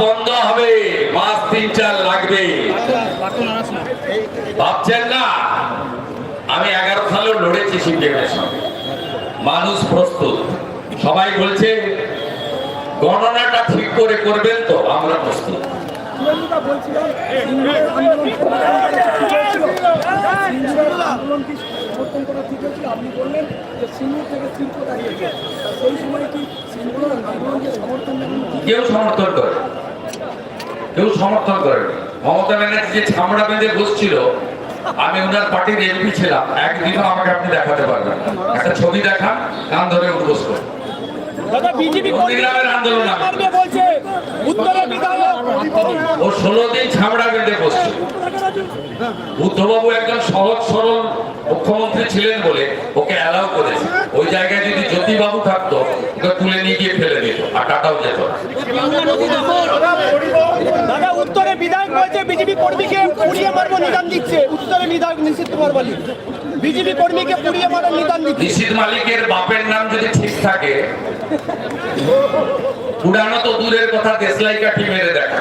বন্ধ হবে মাস তিন চার লাগবে ভাবছেন না আমি এগারো সালেও লড়েছি সিপিএমের সঙ্গে মানুষ প্রস্তুত সবাই বলছে গণনাটা ঠিক করে করবেন তো আমরা প্রস্তুত সুরেন্দ্রদা সমর্থন করা ঠিক হয়েছিল আপনি বললেন যে সিঙ্গুর থেকে শিল্প দাঁড়িয়েছে তা সেই সময় কি সিঙ্গুরের আন্দোলনকে সমর্থন কেউ সমর্থন করে কেউ সমর্থন করে মমতা ব্যানার্জি যে ছামড়া বেঁধে বসছিল আমি ওনার পার্টির এমপি ছিলাম। একদিনও আমাকে আপনি দেখাতে পারবেন একটা ছবি দেখা কান ধরে উদ্বোস করে দাদা বিজেপি আন্দোলন বলছে উত্তরের ও ষোলো দিন ছামড়া বেঁধে বসছিল বুদ্ধবাবু একজন সহজ সরল মুখ্যমন্ত্রী ছিলেন বলে ওকে অ্যালাউ করেছে। ওই জায়গায় যদি জ্যোতিবাবু থাকতো ওকে তুলে নিয়ে গিয়ে ফেলে দিত আর টাটাও যেত দাদা উত্তরে বিধায়ক বলছে বিজেপি কর্মীকে পুড়িয়ে মারবো নিদান দিচ্ছে। উত্তরে বিধায়ক নিষিদ্ধ কুমার বলি বিজেপি কর্মীকে পুড়িয়ে মারার নিদান দিচ্ছে। মালিকের বাপের নাম যদি ঠিক থাকে পুরানো তো দূরের কথা দেশলাই কাঠি মেরে দেখা।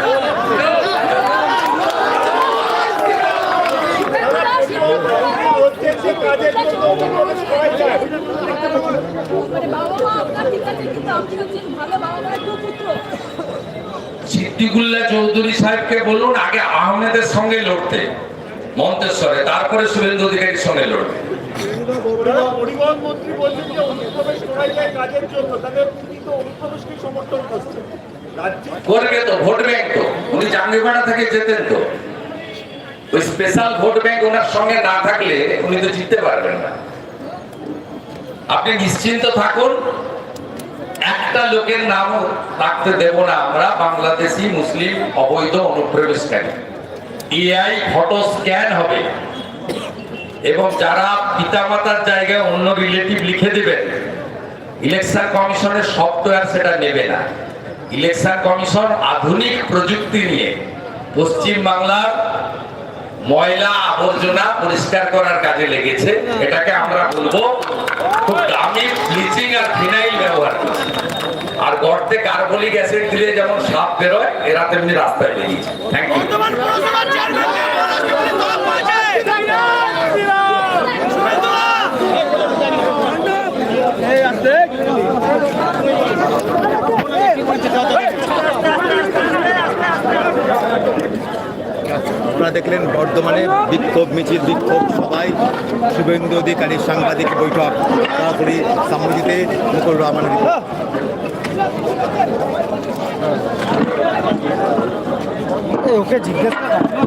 সিদ্দিকুল্লাহ চৌধুরী সাহেবকে বলুন, আগে আহমেদের সঙ্গে লড়তে, মন্তেশ্বরে, তারপরে শুভেন্দু অধিকারীর সঙ্গে লড়বে। থেকে যেতেন তো। স্পেশাল ভোট ব্যাংক ওনার সঙ্গে না থাকলে উনি তো জিততে পারবেন না। আপনি নিশ্চিন্ত থাকুন, একটা লোকের নাম রাখতে দেব না আমরা, বাংলাদেশি, মুসলিম, অবৈধ, অনুপ্রবেশকারী। এআই ফটো স্ক্যান হবে। এবং যারা পিতামাতার জায়গায় অন্য রিলেটিভ লিখে দেবেন, ইলেকশন কমিশনের সফটওয়্যার সেটা নেবে না। ইলেকশন কমিশন আধুনিক প্রযুক্তি নিয়ে পশ্চিম বাংলার ময়লা আবর্জনা পরিষ্কার করার কাজে লেগেছে। এটাকে আমরা বলব খুব দামি ব্লিচিং আর ফিনাইল ব্যবহার করছি। আর গর্তে কার্বলিক অ্যাসিড দিলে যেমন সাপ বেরোয়, এরা তেমনি রাস্তায় বেরিয়েছে থ্যাংক ইউ আপনারা দেখলেন বর্ধমানে বিক্ষোভ, মিছিল, বিক্ষোভ সবাই শুভেন্দু অধিকারী সাংবাদিক বৈঠক সরাসরি সামগ্রীতে মুকুল রহমানের। ওকে জিজ্ঞেস